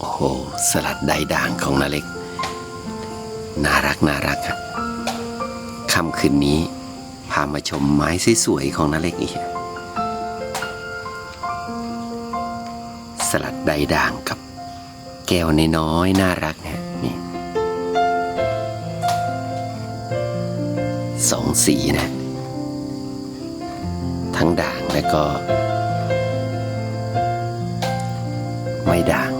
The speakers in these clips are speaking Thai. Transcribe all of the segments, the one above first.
โอ้โห สลัดใดด่างของนาเล็ก น่ารักน่ารักครับค่ำคืนนี้ พามาชมไม้สวยๆของนาเล็กอีก สลัดใดด่างกับ แก้วน้อยๆน่ารักนะนี่สองสีนะ ทั้งด่างและก็ ไม่ด่าง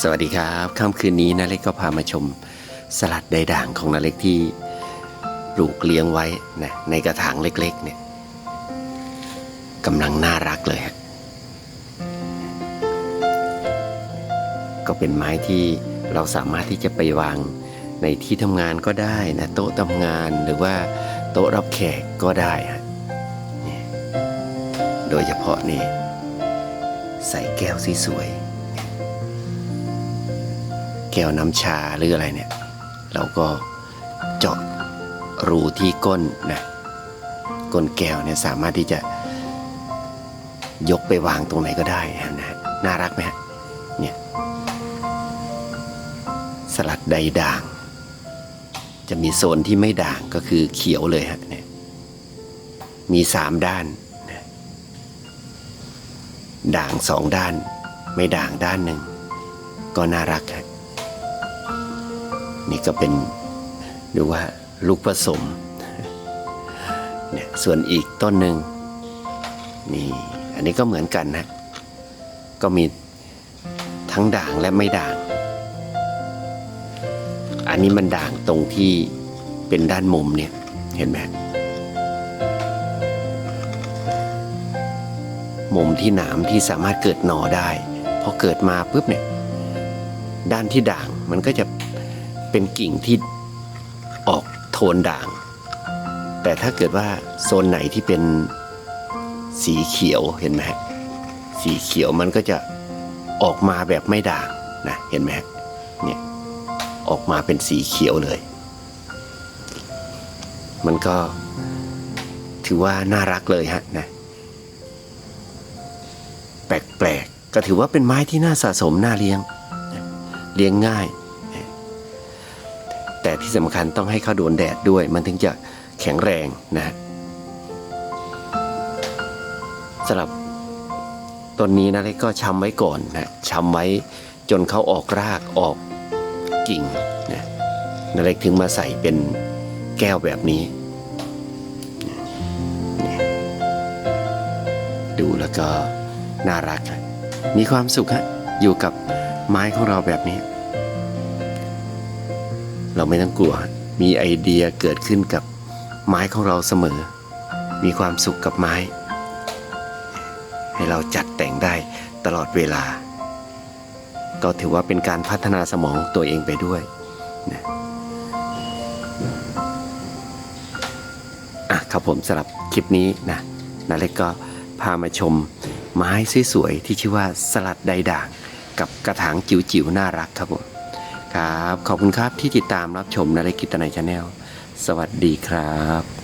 สวัสดีครับค่ำคืนนี้นาเล็กก็พามาชมสลัดใดด่างของนาเล็กที่ปลูกเลี้ยงไว้นะในกระถางเล็กๆเนี่ยกำลังน่ารักเลยฮะก็เป็นไม้ที่เราสามารถที่จะไปวางในที่ทำงานก็ได้นะโต๊ะทำงานหรือว่าโต๊ะรับแขกก็ได้ฮะโดยเฉพาะนี่ใส่แก้วสีสวย แก้วน้ำชาหรืออะไรเนี่ย เราก็เจาะรูที่ก้นนะก้นแก้วเนี่ยสามารถที่จะยกไปวางตรงไหนก็ได้นะฮะน่ารักไหมฮะเนี่ยสลัดใดด่าง จะมีโซนที่ไม่ด่างก็คือเขียวเลยฮะเนี่ยมีสามด้านนะด่างสองด้าน ไม่ด่างด้านหนึ่งก็น่ารักฮะ นี่ก็เป็นดูว่าลูกผสมเนี่ยส่วนอีกต้นหนึ่งนี่อันนี้ก็เหมือนกันนะก็มีทั้งด่างและไม่ด่าง อันนี้มันด่างตรงที่เป็นด้านมุมเนี่ยเห็นไหมมุมที่หนามที่สามารถเกิดหน่อได้พอเกิดมาปุ๊บเนี่ยด้านที่ด่างมันก็จะ เป็นกิ่งที่ออกโทนด่าง แต่ถ้าเกิดว่าโซนไหนที่เป็นสีเขียวเห็นไหมฮะสีเขียวมันก็จะออกมาแบบไม่ด่างนะเห็นไหมฮะเนี่ยออกมาเป็นสีเขียวเลย มันก็ถือว่าน่ารักเลยฮะนะแปลกๆก็ถือว่าเป็นไม้ที่น่าสะสมน่าเลี้ยง เลี้ยงง่าย แต่ที่สำคัญต้องให้เขาโดนแดดด้วย มันถึงจะแข็งแรงนะสำหรับต้นนี้นะก็ชำไว้ก่อนนะชำไว้จนเขาออกรากออกกิ่งนะนาเล็กถึงมาใส่เป็นแก้วแบบนี้ ดูแล้วก็น่ารัก มีความสุขฮะอยู่กับไม้ของเราแบบนี้ เราไม่ต้องกลัว มีไอเดียเกิดขึ้นกับไม้ของเราเสมอ มีความสุขกับไม้ ให้เราจัดแต่งได้ตลอดเวลา ก็ถือว่าเป็นการพัฒนาสมองตัวเองไปด้วยนะอะครับผมสำหรับคลิปนี้นะนาเล็กก็พามาชมไม้สวยๆที่ชื่อว่าสลัดใดด่าง กับกระถางจิ๋วๆน่ารักครับผม ครับ ขอบคุณครับที่ติดตามรับชมนาฬิกิตนายชาแนล สวัสดีครับ